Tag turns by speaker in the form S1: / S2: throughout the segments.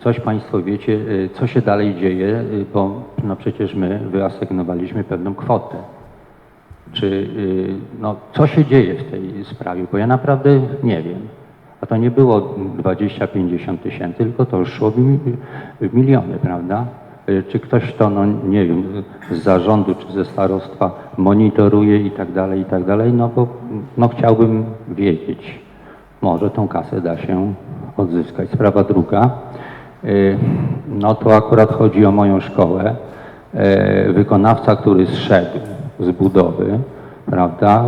S1: Coś Państwo wiecie, y, co się dalej dzieje, y, bo no przecież my wyasygnowaliśmy pewną kwotę. Czy, y, no, co się dzieje w tej sprawie, bo ja naprawdę nie wiem. A to nie było 20-50 tysięcy, tylko to już szło w, mi- w miliony, prawda? Czy ktoś to, no nie wiem, z zarządu czy ze starostwa monitoruje i tak dalej, i tak dalej, no bo no, chciałbym wiedzieć. Może tą kasę da się odzyskać. Sprawa druga, no to akurat chodzi o moją szkołę. E, Wykonawca, który zszedł z budowy, prawda,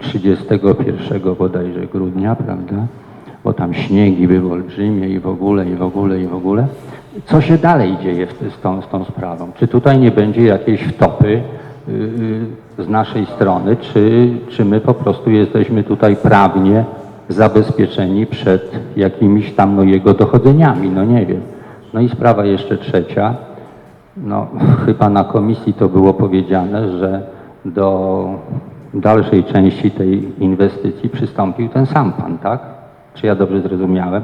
S1: y, 31 bodajże grudnia, prawda, bo tam śniegi były olbrzymie i w ogóle, i w ogóle, i w ogóle. Co się dalej dzieje z, tą, z tą sprawą? Czy tutaj nie będzie jakiejś wtopy y, y, z naszej strony, czy, czy my po prostu jesteśmy tutaj prawnie zabezpieczeni przed jakimiś tam no, jego dochodzeniami? No nie wiem. No i sprawa jeszcze trzecia. No, chyba na komisji to było powiedziane, że do dalszej części tej inwestycji przystąpił ten sam pan, tak? Czy ja dobrze zrozumiałem?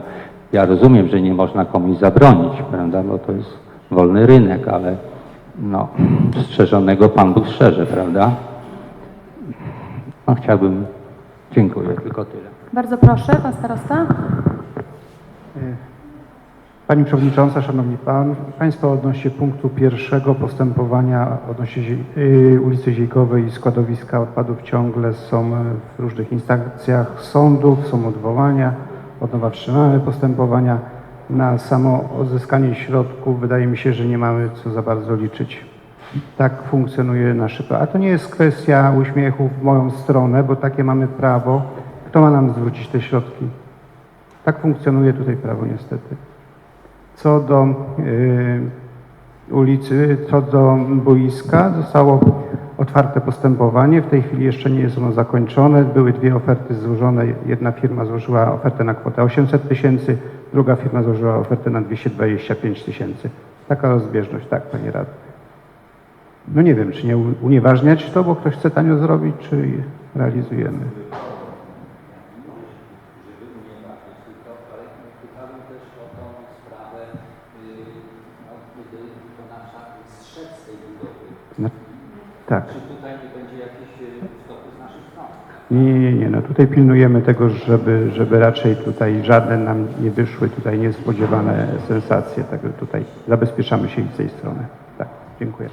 S1: Ja rozumiem, że nie można komuś zabronić, prawda, bo to jest wolny rynek, ale no, strzeżonego pan Bóg strzeże, prawda? No, chciałbym, dziękuję, tylko tyle.
S2: Bardzo proszę, pan starosta.
S3: Pani Przewodnicząca, Szanowni Pan, Państwo odnośnie punktu pierwszego postępowania odnośnie y, ulicy Ziejkowej i składowiska odpadów ciągle są w różnych instancjach sądów, są odwołania, od nowa wstrzymane postępowania. Na samo odzyskanie środków wydaje mi się, że nie mamy co za bardzo liczyć. Tak funkcjonuje nasze prawo. A to nie jest kwestia uśmiechu w moją stronę, bo takie mamy prawo. Kto ma nam zwrócić te środki? Tak funkcjonuje tutaj prawo niestety. Co do y, ulicy, co do boiska, zostało otwarte postępowanie. W tej chwili jeszcze nie jest ono zakończone. Były dwie oferty złożone. Jedna firma złożyła ofertę na kwotę 800 tysięcy, druga firma złożyła ofertę na 225 tysięcy. Taka rozbieżność, tak, Panie Radny. No nie wiem, czy nie unieważniać to, bo ktoś chce tanio zrobić, czy realizujemy.
S1: No,
S3: tak.
S1: Czy tutaj nie będzie z?
S3: Nie, nie, nie. No tutaj pilnujemy tego, żeby, żeby raczej tutaj żadne nam nie wyszły tutaj niespodziewane sensacje. Także tutaj zabezpieczamy się i z tej strony. Tak, dziękuję.